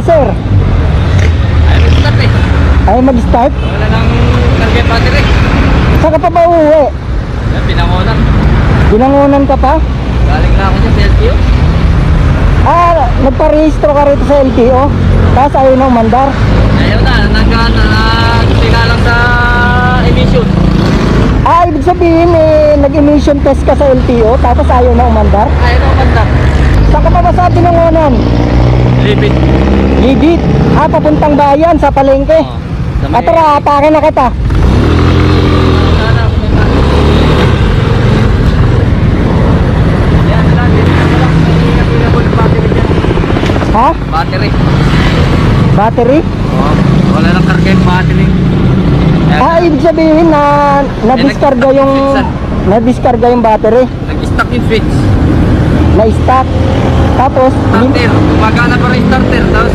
sir? Ay, mag-start eh. Ay mag-start? Wala nang target battery. Saan ka pa ba uuwi? Yan, pinangunan. Binangunan ka pa? Galing na ako dyan sa LTO. Ah, nagparehistro ka rito sa LTO? Tapos ayaw na umandar? Ayaw na, nagkana, nagtinga lang sa emission. Ah, ibig sabihin eh, nag-emission test ka sa LTO tapos ayaw na umandar? Ayaw na umanda. Saan ka pa ba sa binangunan? Lipid. Gigit. Ah, papuntang bayan sa palengke. Oh, sa may- At tara, atake na kita. Battery. Ha? Battery. Battery? Oh, wala nang karga yung battery. Ayan. Ah, ibig sabihin na na-discarga yung na-discarga yung battery, Nag-stuck yung switch. na-stack. Tapos, Starter. Gumagana pa rin starter. Tapos,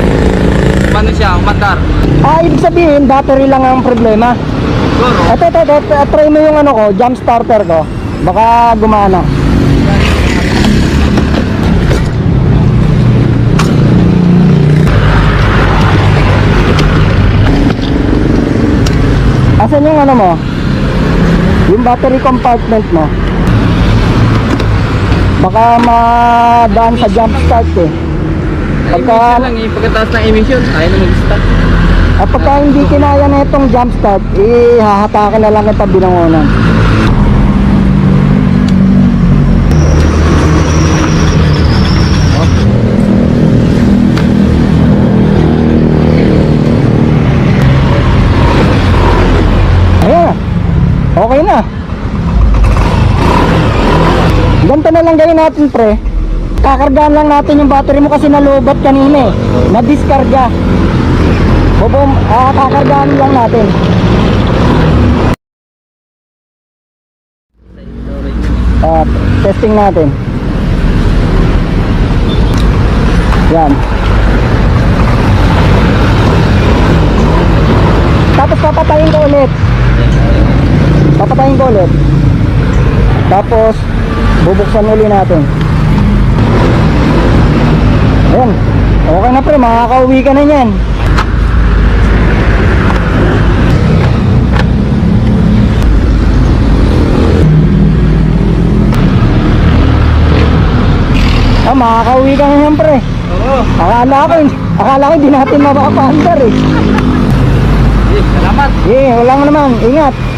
ano siya, umandar. ah, ibig sabihin battery lang ang problema. Siguro. Ito, ito, ito, ito, try mo yung ano ko, jump starter ko. Baka gumana. Asan yung ano mo? Yung battery compartment mo. Baka madaan sa jump start eh. Pagka, Emission lang eh. Pagkataas ng emission, ayaw na mag-start. at pagka hindi kinaya na itong jump start, ihahatakin na lang kita binangonan. Okay na. Ganito na lang gawin natin pre. Kakargahan lang natin yung battery mo kasi nalubat kanina eh. Na-discarga. Bubom, ah, kakargahan lang natin. Ah, testing natin. Yan. Tapos papatayin ko ulit. Papatayin ko ulit. Tapos bubuksan uli natin. Ayan. Okay na pre, makakauwi ka na niyan. Ah, makakauwi ka na niyan pre. Oo. Akala ko, akala ko hindi natin mapapandar eh. Salamat. Eh, wala nga naman. Ingat.